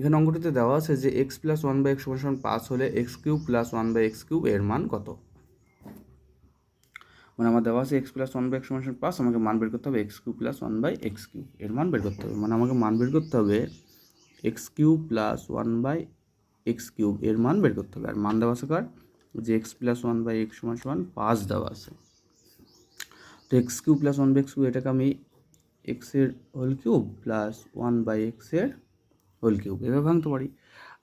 এখানে অঙ্কটিতে দেওয়া আছে যে X plus one by X সমান পাঁচ হলে X cube plus one by X cube এর মান কত? মানে আমার দেওয়া আছে X plus one by X সমান পাঁচ, আমাকে মান বের করতে হবে X cube plus one by X cube এর মান বের করতে হবে। মানে আমাকে মান বের করতে হবে X cube plus one by X cube এর মান বের করতে হবে। আর মান দেওয়া আছে কার? যে X plus one by X সমান সমান পাঁচ দেওয়া আছে। তো X cube plus one by X cube এটাকে আমি এক্সের whole cube plus one by এক্সের হোল কিউব এভাবে ভাঙতে পারি।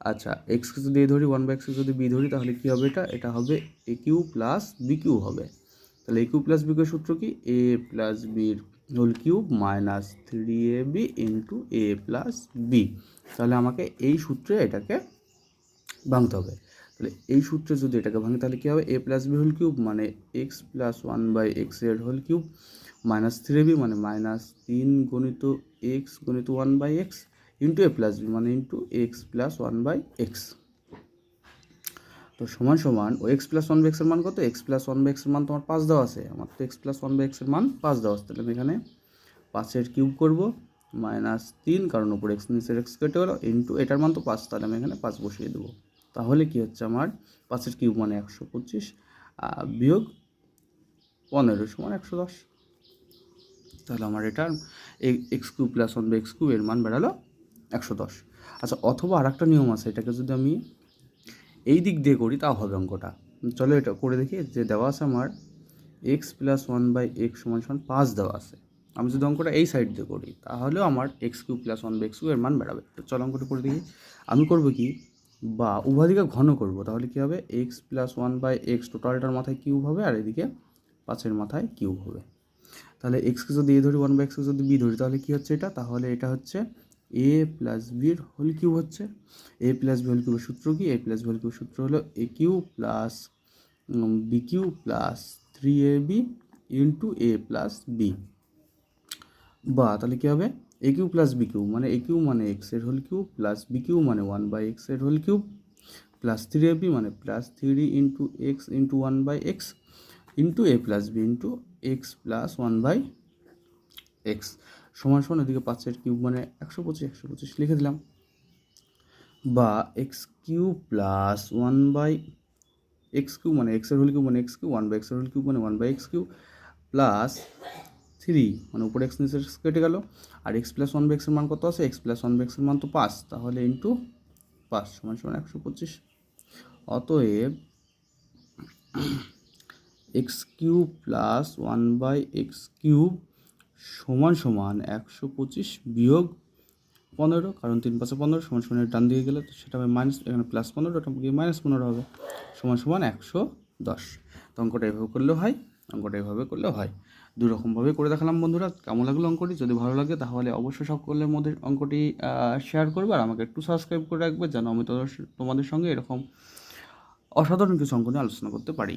আচ্ছা এক্সকে যদি এ ধরি ওয়ান বাই এক্সকে যদি বি ধরি, তাহলে কী হবে এটা? এটা হবে A cube plus B cube হবে। তাহলে A cube plus B cube সূত্র কি? এ প্লাস বির whole cube minus three A B into A plus B তাহলে আমাকে এই সূত্রে এটাকে ভাঙতে হবে। তাহলে এই সূত্রে যদি এটাকে ভাঙে, তাহলে কী হবে? A plus B whole cube মানে এক্স প্লাস ওয়ান বাই এক্সের whole cube minus three B মানে মাইনাস তিন গণিত এক্স গণিত one by X into A plus B মানে into X plus one by X তো সমান সমান, ও এক্স প্লাস ওয়ান বাই এক্সের মান কত? এক্স প্লাস ওয়ান বাই এক্সের মান তোমার পাঁচ দেওয়া আছে। আমার তো এক্স প্লাস ওয়ান বাই এক্সের মান পাঁচ দেওয়া আছে। তাহলে আমি এখানে পাঁচের কিউব করব মাইনাস তিন, কারণ উপরে এক্স নিচের এক্স কেটে গেলো ইন্টু এটার মান তো পাঁচ, তাহলে আমি এখানে পাঁচ বসিয়ে দেবো। তাহলে কি হচ্ছে আমার? পাঁচের কিউব মানে একশো পঁচিশ বিয়োগ পনেরো সমান একশো দশ। তাহলে আমার এটার X cube plus one by X cube এর মান বেড়ালো একশো দশ। আচ্ছা অথবা আর একটা নিয়ম আছে, এটাকে যদি আমি এই দিক দিয়ে করি, তাও হবে অঙ্কটা। চলো এটা করে দেখি, যে দেওয়া আছে আমার X plus one by X সমান সমান পাঁচ দেওয়া আছে। আমি যদি অঙ্কটা এই সাইড দিয়ে করি, তাহলেও আমার X cube plus one by X cube এর মান বেড়াবে। তো চলো অঙ্কটা করে দেখি। আমি করব কি? বা উভয় দিকে ঘন করব, তাহলে কী হবে? X plus one by X টোটালটার মাথায় কিউব হবে, আর এদিকে পাঁচের মাথায় কিউব হবে। তাহলে এক্সকে যদি এ ধরি ওয়ান বাই এক্সকে যদি বি ধরি, তাহলে কী হচ্ছে এটা? তাহলে এটা হচ্ছে এ প্লাস বির হোল কিউব হচ্ছে। এ প্লাস বি হোল কিউবের সূত্র কি? এ প্লাস বি হোল কিউবের সূত্র হলো A cube plus B cube plus three A B into A plus B বা, তাহলে কী হবে? A cube plus B cube মানে এ কিউ মানে এক্সের whole cube plus B cube মানে ওয়ান বাই এক্সের whole cube plus three A B মানে plus three into X into one by X into A plus B into X plus one by X সমান সমান এদিকে পাঁচের cube মানে একশো পঁচিশ একশো পঁচিশ লিখে দিলাম। বা X cube plus one by X cube মানে এক্সের হোল কিউব মানে এক্স কিউব ওয়ান বাই এক্সের হোল কিউব মানে one by X cube plus three মানে উপরে এক্স নিচে এক্স কেটে গেল। আর এক্স প্লাস ওয়ান বাই এক্সের মান কত আছে? এক্স প্লাস ওয়ান বাই এক্সের মান তো পাঁচ, তাহলে ইন্টু পাঁচ সমান সমান একশো পঁচিশ। অতএব X cube plus one by X cube সমান সমান একশো পঁচিশ বিয়োগ পনেরো, কারণ তিন পাঁচে পনেরো সমান সমান ডান দিকে গেলে তো সেটা হবে মাইনাস এখানে প্লাস পনেরো, এটা গিয়ে মাইনাস পনেরো হবে। সমান সমান একশো দশ। তো অঙ্কটা এভাবে করলেও হয়, অঙ্কটা এভাবে করলেও হয়। দুই রকমভাবে করে দেখালাম বন্ধুরা, কেমন লাগল অঙ্কটি? যদি ভালো লাগে তাহলে অবশ্যই সকলের মধ্যে অঙ্কটি শেয়ার করবে আর আমাকে একটু সাবস্ক্রাইব করে রাখবে যেন আমি তোমাদের সঙ্গে এরকম অসাধারণ কিছু অঙ্ক নিয়ে আলোচনা করতে পারি।